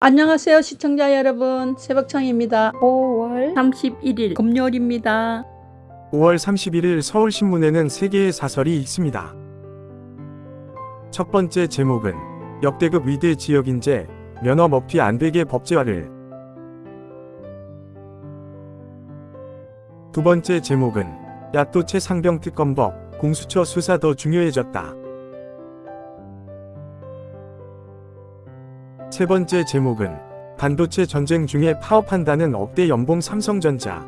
안녕하세요 시청자 여러분 새벽청입니다 5월 31일 금요일입니다 5월 31일 서울신문에는 3개의 사설이 있습니다. 첫 번째 제목은 역대급 위드 지역인재 면허 먹튀 안 되게 법제화를 두 번째 제목은 야또체 상병 특검법 공수처 수사 더 중요해졌다. 세 번째 제목은 반도체 전쟁 중에 파업한다는 억대 연봉 삼성전자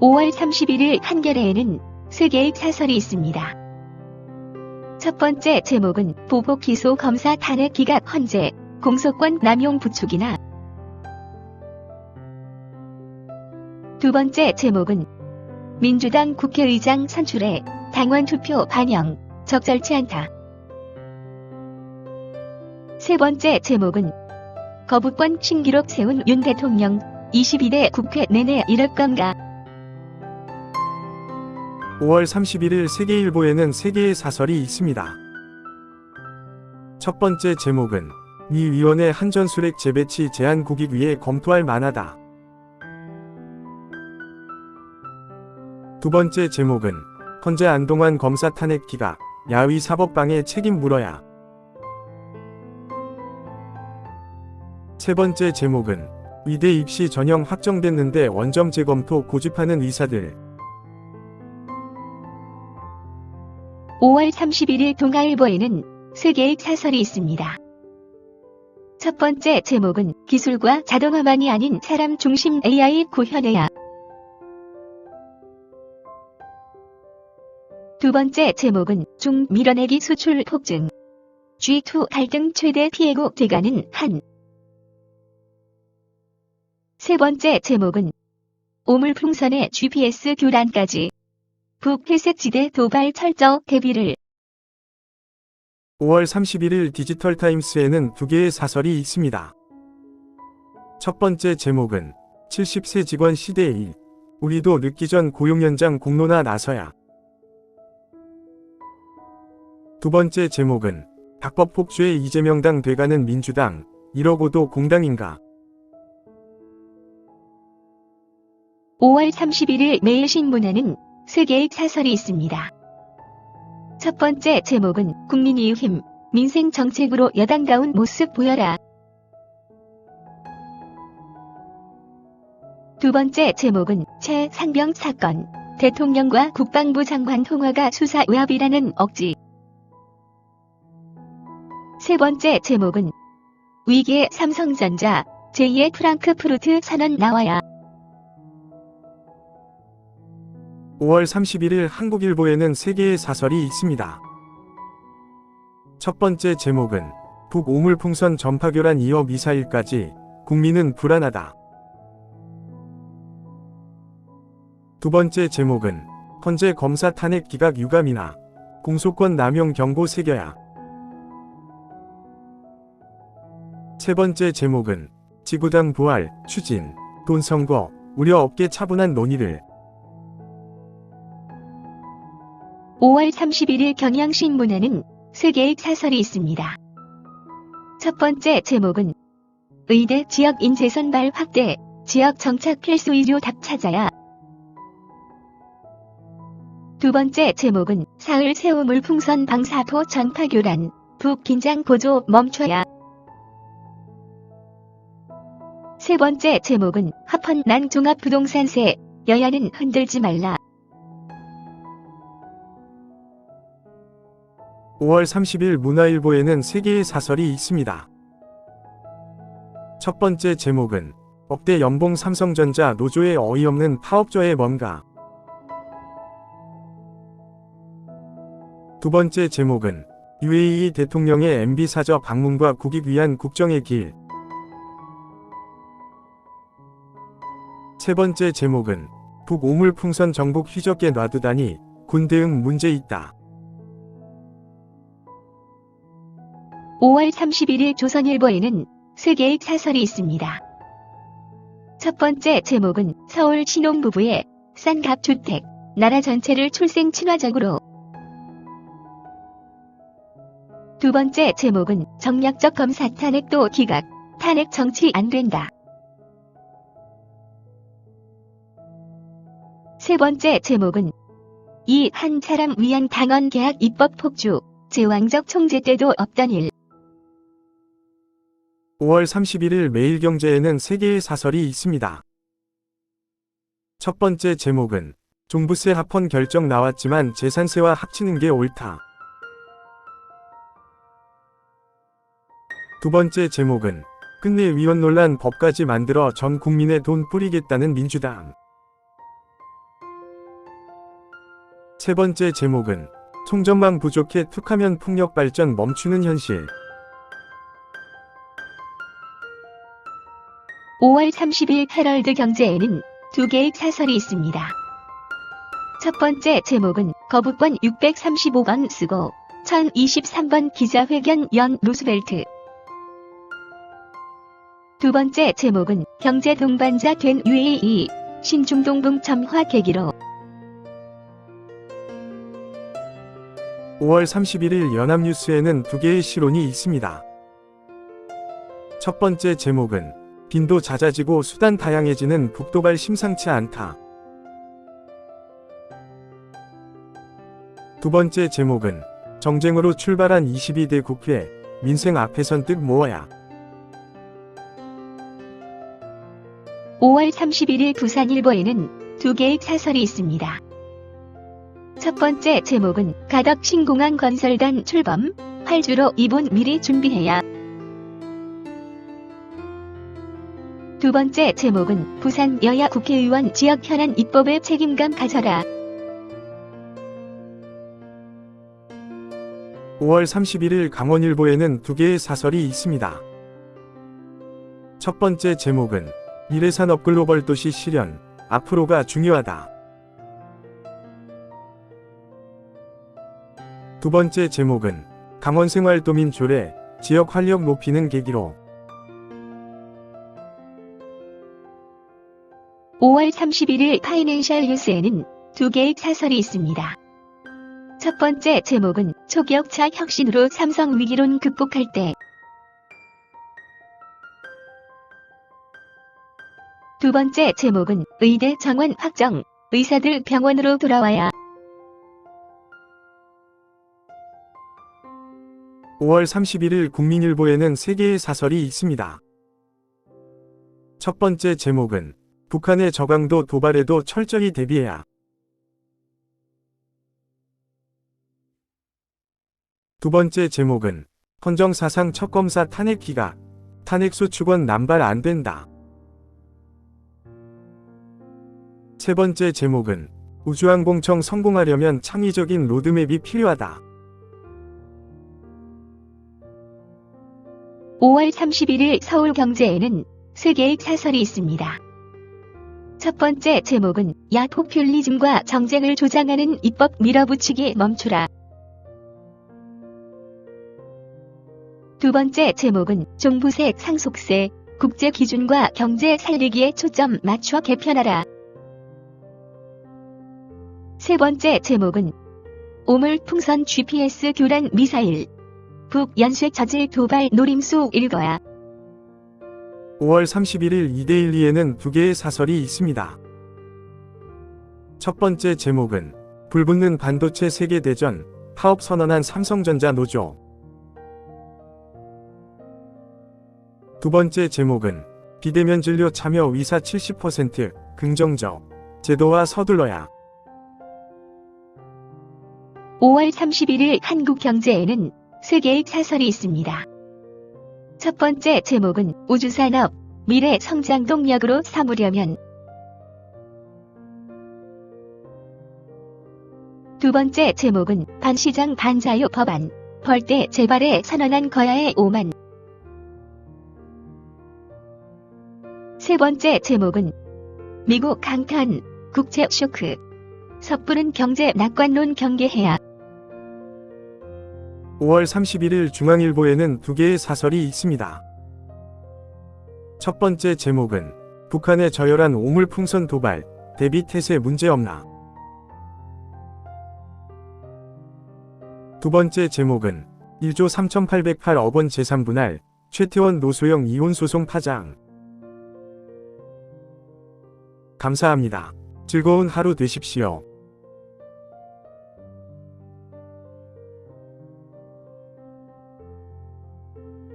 5월 31일 한겨레에는 세 개의 사설이 있습니다. 첫 번째 제목은 보복 기소 검사 탄핵 기각 헌재, 공소권 남용 부축이나 두 번째 제목은 민주당 국회의장 선출에 당원 투표 반영, 적절치 않다. 세 번째 제목은 거부권 신기록 세운 윤 대통령 22대 국회 내내 이럴 건가 5월 31일 세계일보에는 3개의 사설이 있습니다. 첫 번째 제목은 미 위원회 한전수렉 재배치 제한 국익 위에 검토할 만하다. 두 번째 제목은 헌재 안동환 검사 탄핵 기각 야위 사법방해 책임 물어야. 세 번째 제목은 위대 입시 전형 확정됐는데 원점 재검토 고집하는 의사들 5월 31일 동아일보에는 세 개의 사설이 있습니다. 첫 번째 제목은 기술과 자동화만이 아닌 사람 중심 AI 구현해야. 두 번째 제목은 중 밀어내기 수출 폭증. G2 갈등 최대 피해국 돼가는 한. 세 번째 제목은 오물풍선의 GPS 교란까지. 북회색지대 도발 철저 대비를 5월 31일 디지털 타임스에는 두 개의 사설이 있습니다. 첫 번째 제목은 70세 직원 시대의 일. 우리도 늦기 전 고용 연장 공론화 나서야. 두 번째 제목은 박법 폭주에 이재명당 돼가는 민주당. 이러고도 공당인가. 5월 31일 매일신문에는 세 개의 사설이 있습니다. 첫 번째 제목은 국민의힘 민생 정책으로 여당다운 모습 보여라. 두 번째 제목은 최 상병 사건 대통령과 국방부 장관 통화가 수사 외압이라는 억지. 세 번째 제목은 위기의 삼성전자 제2의 프랑크푸르트 선언 나와야. 5월 31일 한국일보에는 3개의 사설이 있습니다. 첫 번째 제목은 북 오물풍선 전파교란 이어 미사일까지 국민은 불안하다. 두 번째 제목은 헌재 검사 탄핵 기각 유감이나 공소권 남용 경고 새겨야. 세 번째 제목은 지구당 부활, 추진, 돈 선거, 우려 업계 차분한 논의를 5월 31일 경향신문에는 세 개의 사설이 있습니다. 첫 번째 제목은 의대 지역 인재 선발 확대, 지역 정착 필수 의료 답 찾아야. 두 번째 제목은 사흘 새우 물풍선 방사포 전파 교란, 북 긴장 보조 멈춰야. 세 번째 제목은 합헌 난 종합부동산세, 여야는 흔들지 말라. 5월 30일 문화일보에는 3개의 사설이 있습니다. 첫 번째 제목은 억대 연봉 삼성전자 노조의 어이없는 파업조의 뭔가. 두 번째 제목은 UAE 대통령의 MB 사저 방문과 국익 위한 국정의 길. 세 번째 제목은 북 오물 풍선 정복 휘적게 놔두다니 군 대응 문제 있다. 5월 31일 조선일보에는 세 개의 사설이 있습니다. 첫 번째 제목은 서울 신혼부부의 싼 값 주택, 나라 전체를 출생 친화적으로 두 번째 제목은 정략적 검사 탄핵도 기각, 탄핵 정치 안 된다. 세 번째 제목은 이 한 사람 위한 당원 계약 입법 폭주, 제왕적 총재 때도 없던 일. 5월 31일 매일경제에는 세 개의 사설이 있습니다. 첫 번째 제목은 종부세 합헌 결정 나왔지만 재산세와 합치는 게 옳다. 두 번째 제목은 끝내 위원 논란 법까지 만들어 전 국민의 돈 뿌리겠다는 민주당. 세 번째 제목은 총전망 부족해 툭하면 풍력 발전 멈추는 현실. 5월 30일 헤럴드 경제에는 두 개의 사설이 있습니다. 첫 번째 제목은 거부권 635번 쓰고 1023번 기자회견 연 루스벨트. 두 번째 제목은 경제 동반자 된 UAE 신중동북 점화 계기로 5월 31일 연합뉴스에는 두 개의 시론이 있습니다. 첫 번째 제목은 빈도 잦아지고 수단 다양해지는 북도발 심상치 않다. 두 번째 제목은 정쟁으로 출발한 22대 국회 민생 앞에선 뜻 모아야 5월 31일 부산일보에는 두 개의 사설이 있습니다. 첫 번째 제목은 가덕 신공항 건설단 출범, 활주로 2분 미리 준비해야. 두 번째 제목은 부산 여야 국회의원 지역 현안 입법에 책임감 가져라. 5월 31일 강원일보에는 두 개의 사설이 있습니다. 첫 번째 제목은 미래산업 글로벌 도시 실현, 앞으로가 중요하다. 두 번째 제목은 강원생활도민 조례, 지역 활력 높이는 계기로 5월 31일 파이낸셜 뉴스에는 두 개의 사설이 있습니다. 첫 번째 제목은 초기역차 혁신으로 삼성 위기론 극복할 때. 두 번째 제목은 의대 정원 확정, 의사들 병원으로 돌아와야. 5월 31일 국민일보에는 세 개의 사설이 있습니다. 첫 번째 제목은 북한의 저강도 도발에도 철저히 대비해야. 두 번째 제목은 헌정사상 첫 검사 탄핵 기각, 탄핵수 축원 남발 안 된다. 세 번째 제목은 우주항공청 성공하려면 창의적인 로드맵이 필요하다. 5월 31일 서울경제에는 세 개의 사설이 있습니다. 첫 번째 제목은 야 포퓰리즘과 정쟁을 조장하는 입법 밀어붙이기 멈추라. 두 번째 제목은 종부세 상속세, 국제 기준과 경제 살리기에 초점 맞춰 개편하라. 세 번째 제목은 오물 풍선 GPS 교란 미사일, 북 연쇄 저질 도발 노림수 읽어야. 5월 31일 이데일리에는 두 개의 사설이 있습니다. 첫 번째 제목은 불붙는 반도체 세계대전 파업 선언한 삼성전자 노조 두 번째 제목은 비대면 진료 참여 의사 70% 긍정적 제도와 서둘러야 5월 31일 한국경제에는 세 개의 사설이 있습니다. 첫 번째 제목은 우주산업, 미래 성장 동력으로 삼으려면. 두 번째 제목은 반시장 반자유 법안, 벌떼 재발에 선언한 거야의 오만. 세 번째 제목은 미국 강탄, 국제 쇼크, 섣부른 경제 낙관론 경계해야 5월 31일 중앙일보에는 두 개의 사설이 있습니다. 첫 번째 제목은 북한의 저열한 오물풍선 도발, 대비 태세 문제 없나. 두 번째 제목은 1조 3808억 원 재산 분할, 최태원 노소영 이혼 소송 파장. 감사합니다. 즐거운 하루 되십시오.